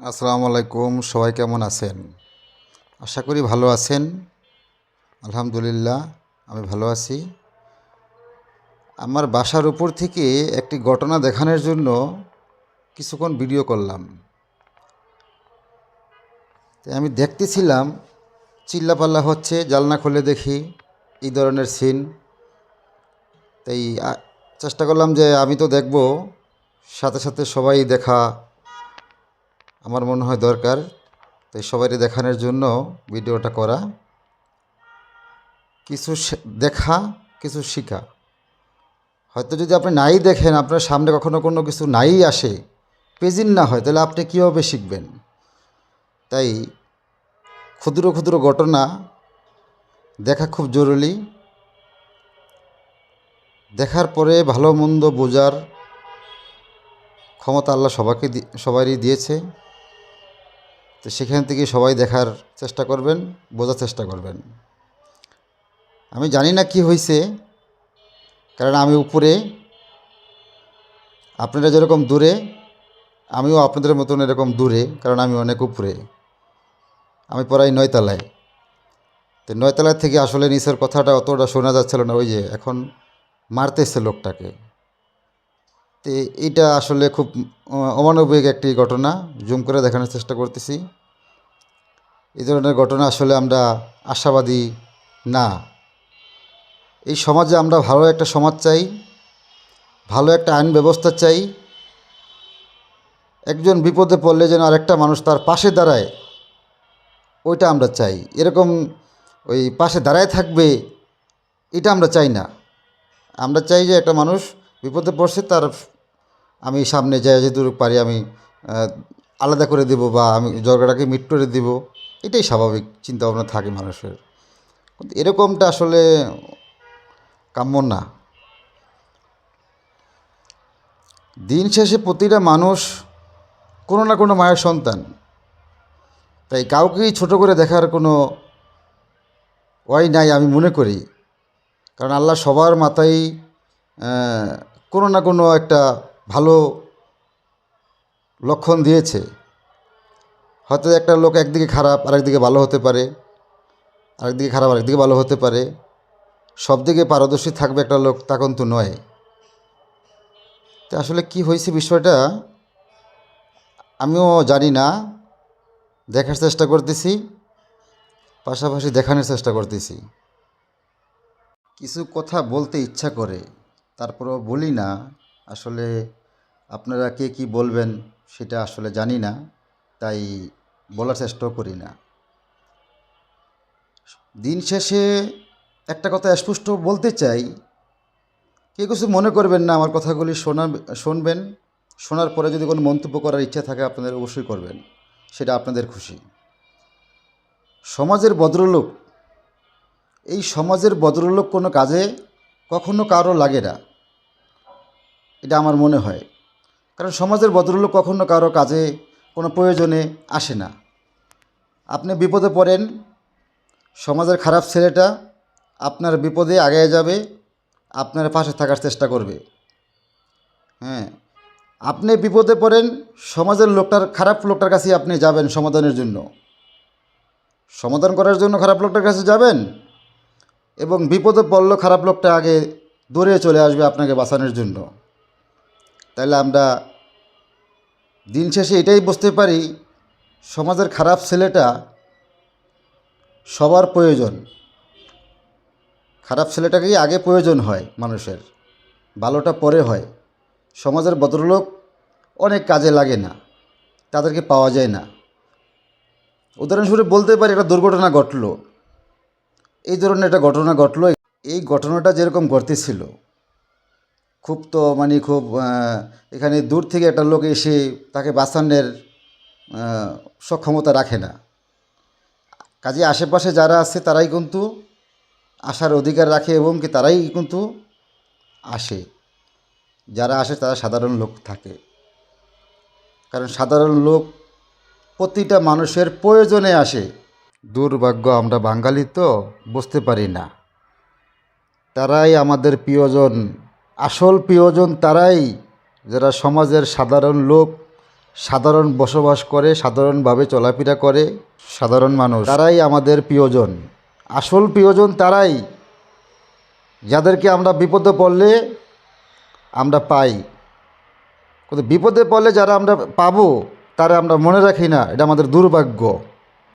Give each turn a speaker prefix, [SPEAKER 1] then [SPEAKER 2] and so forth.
[SPEAKER 1] আসসালামু আলাইকুম, সবাই কেমন আছেন? আশা করি ভালো আছেন। আলহামদুলিল্লাহ, আমি ভালো আছি। আমার বাসার উপর থেকে একটি ঘটনা দেখানোর জন্য কিছুক্ষণ ভিডিও করলাম। তাই আমি দেখতেছিলাম, চিল্লাপাল্লা হচ্ছে, জালনা খুলে দেখি, এই ধরনের সিন তাই চেষ্টা করলাম যে আমি তো দেখব, সাথে সাথে সবাই দেখা আমার মনে হয় দরকার। তাই সবাইকে দেখানোর জন্য ভিডিওটা করা। কিছু দেখা, কিছু শিখা। হয়তো যদি আপনি নাই দেখেন, আপনার সামনে কখনো কোনো কিছু নাই আসে, পেজিন না হয়, তাহলে আপনি কীভাবে শিখবেন? তাই ক্ষুদ্র ক্ষুদ্র ঘটনা দেখা খুব জরুরি। দেখার পরে ভালো মন্দ বোঝার ক্ষমতা আল্লাহ সবাইকে সবারই দিয়েছে। তো সেখান থেকে সবাই দেখার চেষ্টা করবেন, বোঝার চেষ্টা করবেন। আমি জানি না কি হয়েছে কারণ আমি উপরে, আপনারা যেরকম দূরে, আমিও আপনাদের মতন এরকম দূরে, কারণ আমি অনেক উপরে। আমি পড়াই নয়তলায়। তো নয়তলায় থেকে আসলে নিচের কথাটা অতটা শোনা যাচ্ছিল না, ওই যে এখন মারতেছে লোকটাকে। তো এইটা আসলে খুব অমানবিক একটি ঘটনা। জুম করে দেখানোর চেষ্টা করতেছি। এই ধরনের ঘটনা আসলে আমরা আশাবাদী না। এই সমাজে আমরা ভালো একটা সমাজ চাই, ভালো একটা আইন ব্যবস্থা চাই। একজন বিপদে পড়লে যেন আরেকটা মানুষ তার পাশে দাঁড়ায়, ওইটা আমরা চাই। এরকম ওই পাশে দাঁড়ায় থাকবে, এটা আমরা চাই না। আমরা চাই যে একটা মানুষ বিপদে পড়ছে, তার আমি সামনে যাই, যে দূর পারি, আমি আলাদা করে দেব বা আমি ঝগড়াটাকে মিট করে দেব। এটাই স্বাভাবিক, চিন্তাভাবনা থাকে মানুষের। কিন্তু এরকমটা আসলে কাম্য না। দিন শেষে প্রতিটা মানুষ কোনো না কোনো মায়ের সন্তান। তাই কাউকেই ছোট করে দেখার কোনো ওয়াই নাই আমি মনে করি। কারণ আল্লাহ সবার মাথায় কোনো না কোনো একটা ভালো লক্ষণ দিয়েছে। হয়তো একটা লোক একদিকে খারাপ, আরেকদিকে ভালো হতে পারে। আরেকদিকে খারাপ, আরেকদিকে ভালো হতে পারে। সব দিকে পারদর্শী থাকবে একটা লোক, তা কিন্তু নয়। তো আসলে কি হয়েছে বিষয়টা, আমিও জানি না। দেখার চেষ্টা করতেছি, পাশাপাশি দেখানোর চেষ্টা করতেছি। কিছু কথা বলতে ইচ্ছা করে। তারপরেও বলি না, আসলে আপনারা কে কি বলবেন সেটা আসলে জানি না, তাই বলার চেষ্টাও করি না। দিন শেষে একটা কথা স্পষ্ট বলতে চাই, কেউ কিছু মনে করবেন না আমার কথাগুলি শোনা, শুনবেন, শোনার পরে যদি কোনো মন্তব্য করার ইচ্ছা থাকে আপনাদের অবশ্যই করবেন, সেটা আপনাদের খুশি। সমাজের ভদ্রলোক, এই সমাজের ভদ্রলোক কোনো কাজে কখনো কারও লাগে না। এটা আমার মনে হয়। কারণ সমাজের ভদ্রলোক কখনো কারও কাজে কোনো প্রয়োজনে আসে না। আপনি বিপদে পড়েন, সমাজের খারাপ ছেলেটা আপনার বিপদে আগে যাবে, আপনার পাশে থাকার চেষ্টা করবে। হ্যাঁ আপনি বিপদে পড়েন, সমাজের লোকটার, খারাপ লোকটার কাছে আপনি যাবেন সমাধানের জন্য। সমাধান করার জন্য খারাপ লোকটার কাছে যাবেন? এবং বিপদে পড়ল খারাপ লোকটা আগে দৌড়ে চলে আসবে আপনাকে বাঁচানোর জন্য। তাহলে আমরা দিন শেষে এটাই বুঝতে পারি, সমাজের খারাপ ছেলেটা সবার প্রয়োজন। খারাপ ছেলেটাকেই আগে প্রয়োজন হয় মানুষের, ভালোটা পরে হয়। সমাজের ভদ্রলোক অনেক কাজে লাগে না, তাদেরকে পাওয়া যায় না। উদাহরণস্বরূপ বলতে পারি, একটা দুর্ঘটনা ঘটলো। এই ধরনের একটা ঘটনা ঘটলো। এই ঘটনাটা যেরকম ঘটতেছিল, খুব তো মানে খুব এখানে দূর থেকে একটা লোক এসে তাকে বাঁচানোর সক্ষমতা রাখে না। কাজে আশেপাশে যারা আছে তারাই কিন্তু আসার অধিকার রাখে এবং কি তারাই কিন্তু আসে। যারা আসে তারা সাধারণ লোক থাকে। কারণ সাধারণ লোক প্রতিটা মানুষের প্রয়োজনে আসে। দুর্ভাগ্য, আমরা বাঙালি তো, বুঝতে পারি না। তারাই আমাদের প্রিয়জন, আসল প্রিয়জন তারাই। যারা সমাজের সাধারণ লোক, সাধারণ বসবাস করে, সাধারণভাবে চলাফেরা করে, সাধারণ মানুষ, তারাই আমাদের প্রিয়জন। আসল প্রিয়জন তারাই। যাদেরকে আমরা বিপদে পড়লে আমরা পাই। কিন্তু বিপদে পড়লে যারা আমরা পাবো, তারা আমরা মনে রাখি না, এটা আমাদের দুর্ভাগ্য।